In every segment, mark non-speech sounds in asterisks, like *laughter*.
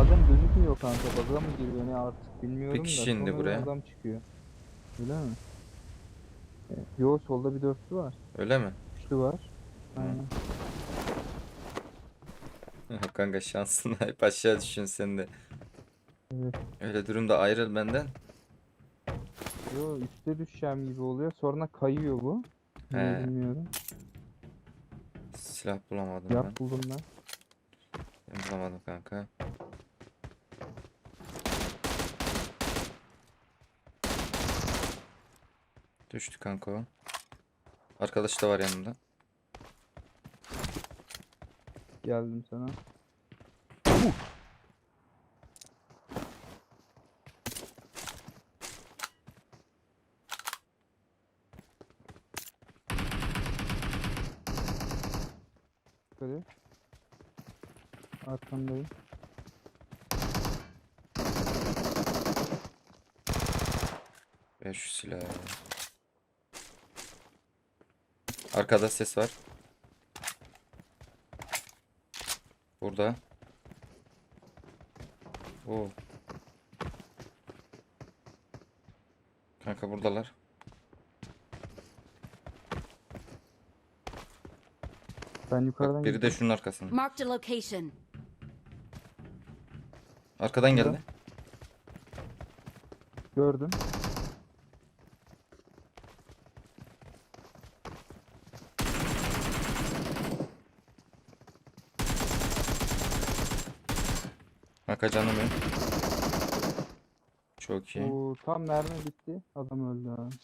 bazen gözükmüyor kanka. Baga mı giriyor ne artık bilmiyorum Bir kişi da. indi sonradan buraya. Adam çıkıyor. Öyle mi? E, Yo solda bir dörtlü var. Öyle mi? Üçlü var. Aynen. *laughs* Kanka şansın hep aşağı düşün sen de. Evet. Öyle durumda ayrıl benden. Yo üste düşeceğim gibi oluyor. Sonra kayıyor bu. Niye He. bilmiyorum. Silah bulamadım ben. Yap buldum ben. Ben bulamadım kanka. Düştü kanka o. Arkadaş da var yanımda. Geldim sana. Yukarı. Arkandayım. Ver şu silahı. Arkada ses var. Burada. Oo. Kanka buradalar. Ben yukarıdan Bak biri de şunun arkasında. Marked a location. Arkadan Burada. geldi. gördüm. Kanka canım benim. Çok iyi. Oo, tam mermi bitti. Adam öldü abi.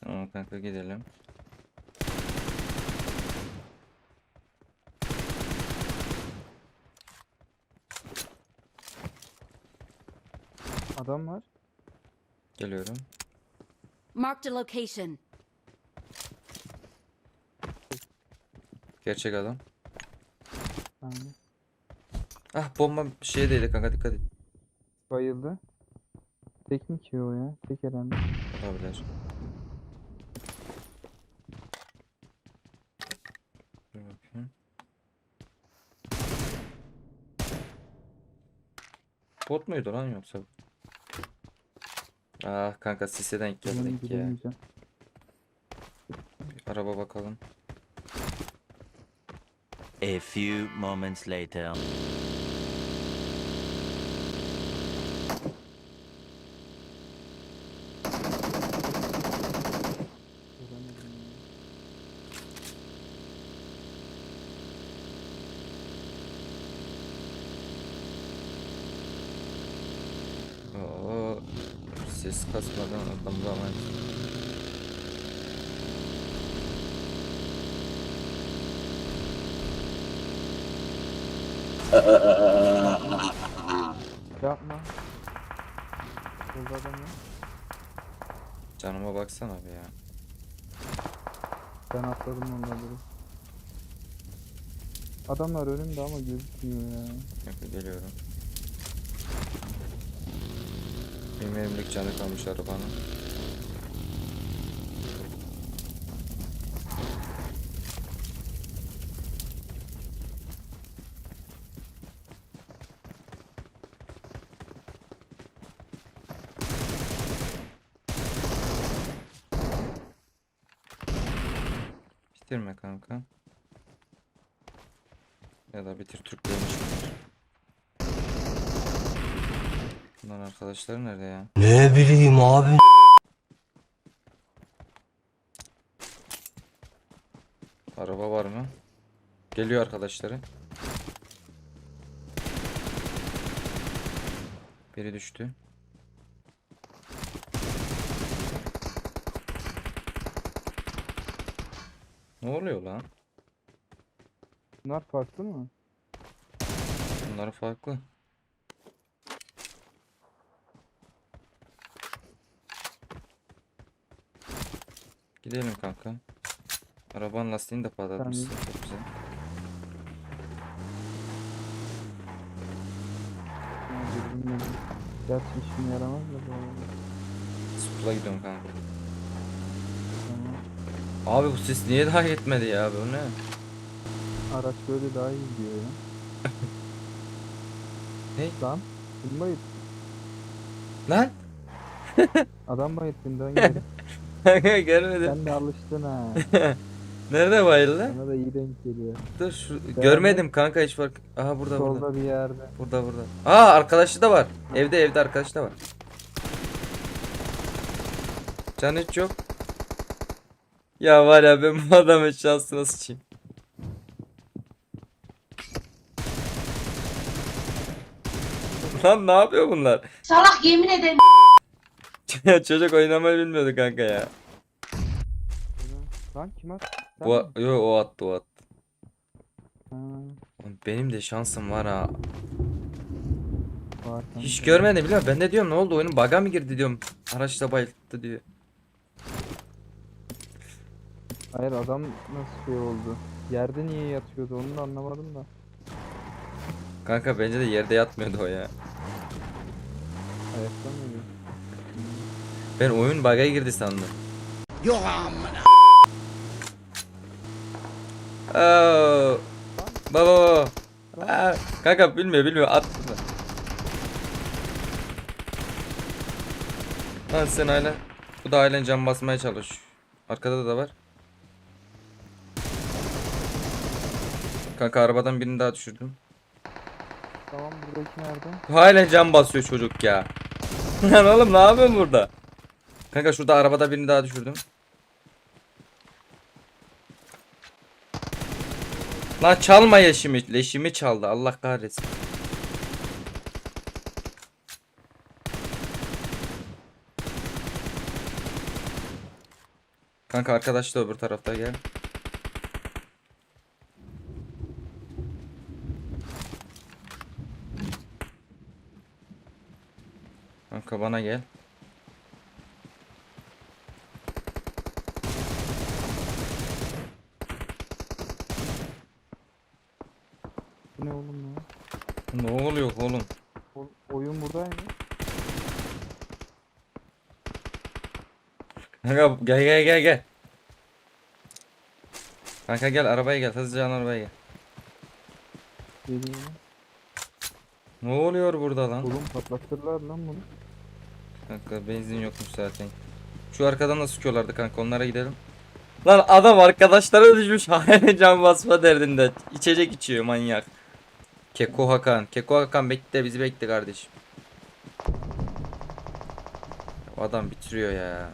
Tamam kanka gidelim. Adam var. Geliyorum. Marked a location. Gerçek adam. Aynen. Ah bomba şeye değdi kanka dikkat et. Bayıldı. Tek mi ki o ya? Tek herhalde. Olabilir. Dur bakayım. Bot muydu lan yoksa? Ah kanka siseden Ben geldik ya. Bir araba bakalım. A few moments later. Göremedim ya. Oo, ses kasmadan adam bulamayız. Yapma. Solda adam var. Canıma baksana bir ya. Ben atladım onları. Adamlar önümde ama gözükmüyor ya. Kanka geliyorum. Bir mermilik canı kalmış arabanın. Bitirme kanka. Ya da bitir Türklerin işini. Bunların arkadaşları nerede ya? Ne bileyim abi. Araba var mı? Geliyor arkadaşları. Biri düştü. Ne oluyor lan? Bunlar farklı mı? Bunlar farklı. Gidelim kanka. Arabanın lastiğini de patlatmışsın. Çok güzel. Gerçi işime yaramaz da. Sıkla gidiyorum kanka. Abi bu ses niye daha yetmedi ya? Bu ne? Araç böyle daha iyi gidiyor ya. *laughs* Lan. Kim bayıt? Lan. *laughs* Adam bayıttın dön *laughs* geri. Görmedim. Sen de alıştın ha. Nerede bayıldı? Sana da iyi denk geliyor. Dur şu görmedim kanka hiç fark. Aha burada burada. Solda bir yerde. Burada burada. Aa arkadaşı da var. Evde evde arkadaşı da var. Can hiç yok. Ya var ya ben bu adamın şansına sıçayım. Lan ne yapıyor bunlar? Salak yemin ederim. Ya Çocuk oynamayı bilmiyordu kanka ya. Lan kim attı? Sen mi? yo o attı o attı. Ha, Oğlum Benim de şansım var ha. var kanka. Hiç görmedim biliyor musun? Ben de diyorum ne oldu oyunun bug'a mı girdi diyorum. Araçta bayılttı diyor. Hayır adam nasıl şey oldu? Yerde niye yatıyordu onu da anlamadım da. Kanka bence de yerde yatmıyordu o ya. Ayakta mıydı? Ben oyun bug'a girdi sandım. Yok amına. Oo. Baba baba. Aa, kanka bilmiyor bilmiyor at bunu. Lan sen hala. Bu da halen cam basmaya çalış. Arkada da var. Kanka arabadan birini daha düşürdüm. Tamam buradaki nerede? Halen cam basıyor çocuk ya. *laughs* Lan oğlum ne yapıyorsun burada? Kanka şurada arabada birini daha düşürdüm. Lan çalma leşimi. Leşimi çaldı. Allah kahretsin. Kanka arkadaş da öbür tarafta gel. Bana gel. Bu ne oğlum ya? Ne oluyor oğlum? O, oyun buradaydı. Kanka gel gel gel gel. Kanka gel arabaya gel. Hızlıca arabaya gel. Geliyor. Ne oluyor burada lan? Oğlum patlatırlar lan bunu. Kanka benzin yokmuş zaten. Şu arkadan da sıkıyorlardı kanka onlara gidelim. Lan adam arkadaşlara düşmüş *laughs* hala can basma derdinde. İçecek içiyor manyak. Keko Hakan. Keko Hakan bekle bizi bekle kardeşim. Adam bitiriyor ya.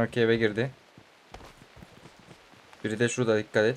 Kanka eve girdi. Biri de şurada dikkat et.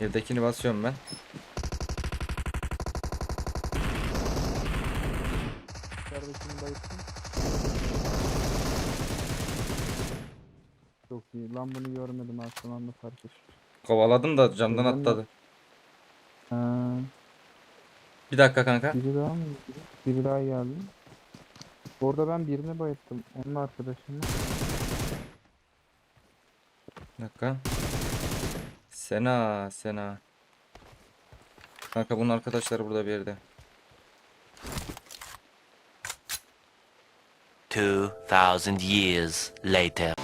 Evdekini basıyorum ben. Kardeşim. Çok iyi. Lan bunu görmedim aslında anda fark ettim. Kovaladım da camdan atladı. Ha, Bir dakika kanka. biri daha mı? Biri daha geldi. Orada ben birini bayıttım. Onun arkadaşını. Bir dakika. Sena, Sena. Kanka bunun arkadaşları burada bir yerde. 2000 years later.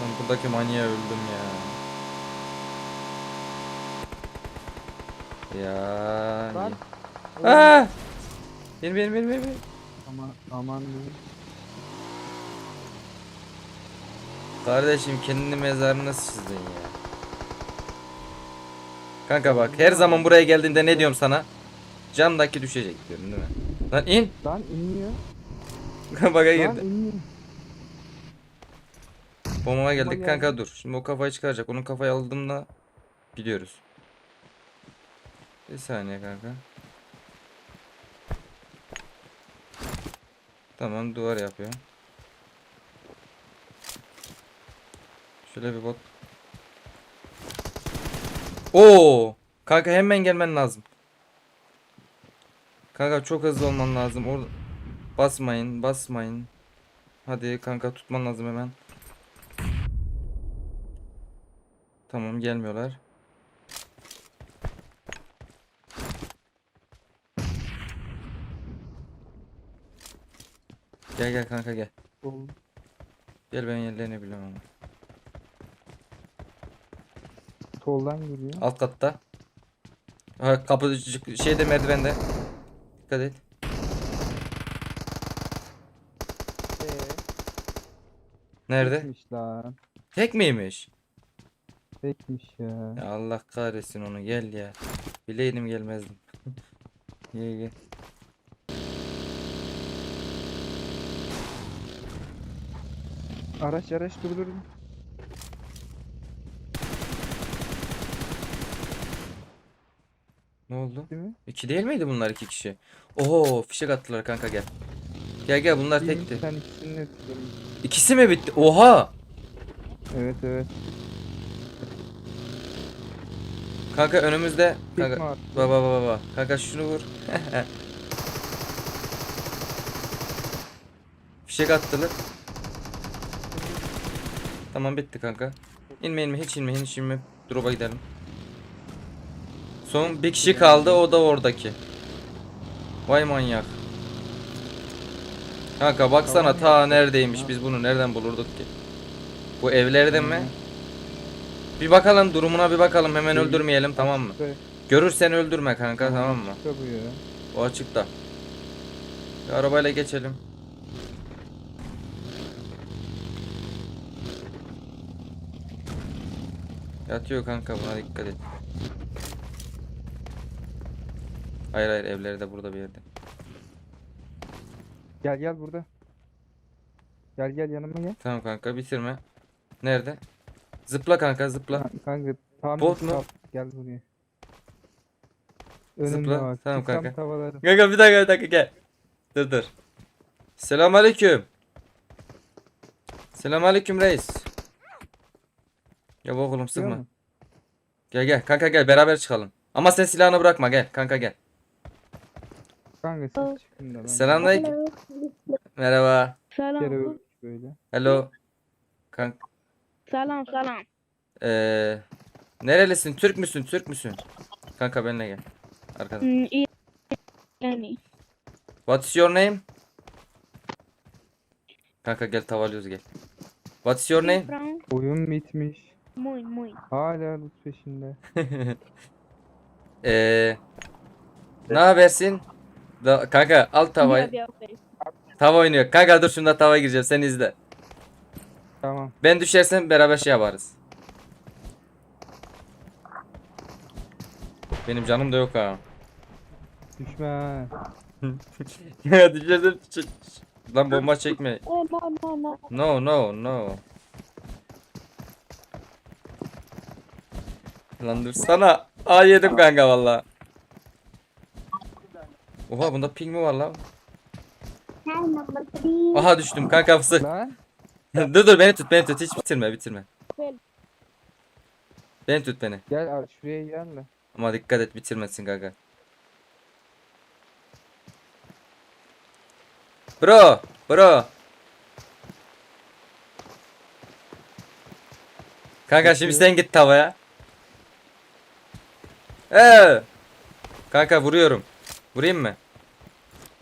Ben buradaki manyağa öldüm ya. Ya. Lan. Aa! Benim benim benim benim. Aman aman diyeyim. Kardeşim kendini mezarına çizdin ya. Kanka bak her zaman buraya geldiğinde ne diyorum sana? Camdaki düşecek diyorum değil mi? Lan in. Lan inmiyor. Baka girdi. Bombama geldik geldi. kanka dur. Şimdi o kafayı çıkaracak. Onun kafayı aldığımda gidiyoruz. Bir saniye kanka. Tamam duvar yapıyor. Şöyle bir bot. Oo! Kanka hemen gelmen lazım. Kanka çok hızlı olman lazım. Orada basmayın, basmayın. Hadi kanka tutman lazım hemen. Tamam gelmiyorlar. Gel gel kanka gel. Sol. Gel ben yerlerini biliyorum ama. Soldan geliyor. Alt katta. Ha, kapı şeyde merdivende. Dikkat et. Ee, Nerede? Tekmiş lan. Tek miymiş? Tekmiş ya. Ya Allah kahretsin onu gel ya. Bileydim gelmezdim. *laughs* Gel gel. Araç araç dur dur. dur. Ne oldu? Değil mi? İki değil miydi bunlar iki kişi? Oho fişek attılar kanka gel. Gel gel bunlar Değil tekti. Sen ikisini de. İkisi mi bitti? Oha! Evet evet. Kanka önümüzde. Tek Kanka attı? baba baba baba. Kanka şunu vur. *laughs* Fişek attılar. Tamam bitti kanka. İnme inme hiç inme hiç inme. Drop'a gidelim. Son bir kişi kaldı o da oradaki. Vay manyak. Kanka baksana ta neredeymiş biz bunu nereden bulurduk ki? Bu evlerde mi? Bir bakalım durumuna bir bakalım hemen öldürmeyelim tamam mı? Görürsen öldürme kanka tamam mı? O açıkta. Bir arabayla geçelim. Yatıyor kanka buna dikkat et. Hayır hayır evleri de burada bir yerde. Gel gel burada. Gel gel yanıma gel. Tamam kanka bitirme. Nerede? Zıpla kanka zıpla. Ha, Kanka tam Bot mu? Gel buraya. Önümde Zıpla. bak. Tamam kanka. tavalarım. Kanka bir dakika bir dakika gel. Dur dur. Selamünaleyküm. Selamünaleyküm reis. Ya bu oğlum sıkma. Gel gel kanka gel beraber çıkalım. Ama sen silahını bırakma gel kanka gel. Kanka siz çıkın da ben Selamünaleyküm. Merhaba. bir kere Selam. böyle. Hello. Kanka. Selam selam. Eee nerelisin? Türk müsün? Türk müsün? Kanka benimle gel. Arkada. Hmm, iyi. Yani. What's your name? Kanka gel tavalıyoruz gel. What's your name? Oyun bitmiş. Muy muy. Hala loot peşinde. Eee *laughs* ne habersin? Da, kanka al tavayı. Tava oynuyor. Kanka dur şunda tava gireceğim. Sen izle. Tamam. Ben düşersem beraber şey yaparız. Benim canım da yok ha. Düşme. *laughs* Ya düşersem Lan bomba çekme. Oh no no no. No no no. Lan dursana. Aa yedim kanka valla. Oha bunda ping mi var lan? Aha düştüm kanka. Lan. *laughs* dur dur beni tut beni tut hiç bitirme bitirme. Gel. Beni tut beni. Gel ar- şuraya gel de. Ama dikkat et bitirmesin kanka. Bro, bro. Kanka şimdi sen git tavaya. Ee. Kanka vuruyorum. Vurayım mı?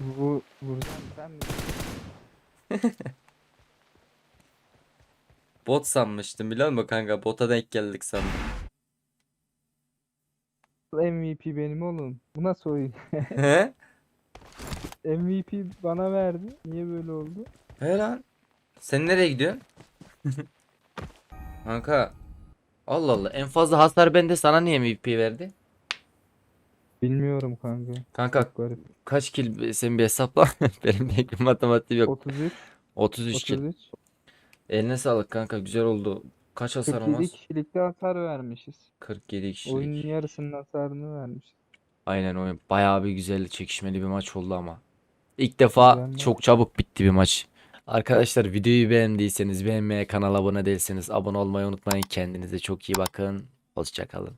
Bu vuracağım sen mi? *laughs* Bot sanmıştım biliyor musun kanka? Bota denk geldik sandım. MVP benim oğlum. Bu nasıl oyun? *laughs* He? MVP bana verdi. Niye böyle oldu? He lan. Sen nereye gidiyorsun? *laughs* Kanka. Allah Allah. En fazla hasar bende sana niye MVP verdi? Bilmiyorum kanka. Kanka Çok garip. kaç kill sen bir hesapla. *laughs* Benim de matematiğim yok. 33, 33 kill. 33. Eline sağlık kanka güzel oldu. Kaç hasar 47 olmaz? kişilikte hasar vermişiz. 47 kişilik. Oyunun yarısının hasarını vermişiz. Aynen oyun. Bayağı bir güzel çekişmeli bir maç oldu ama. İlk defa Güzel maç. çok çabuk bitti bir maç. Arkadaşlar videoyu beğendiyseniz beğenmeye, kanala abone değilseniz abone olmayı unutmayın. Kendinize çok iyi bakın. Hoşçakalın.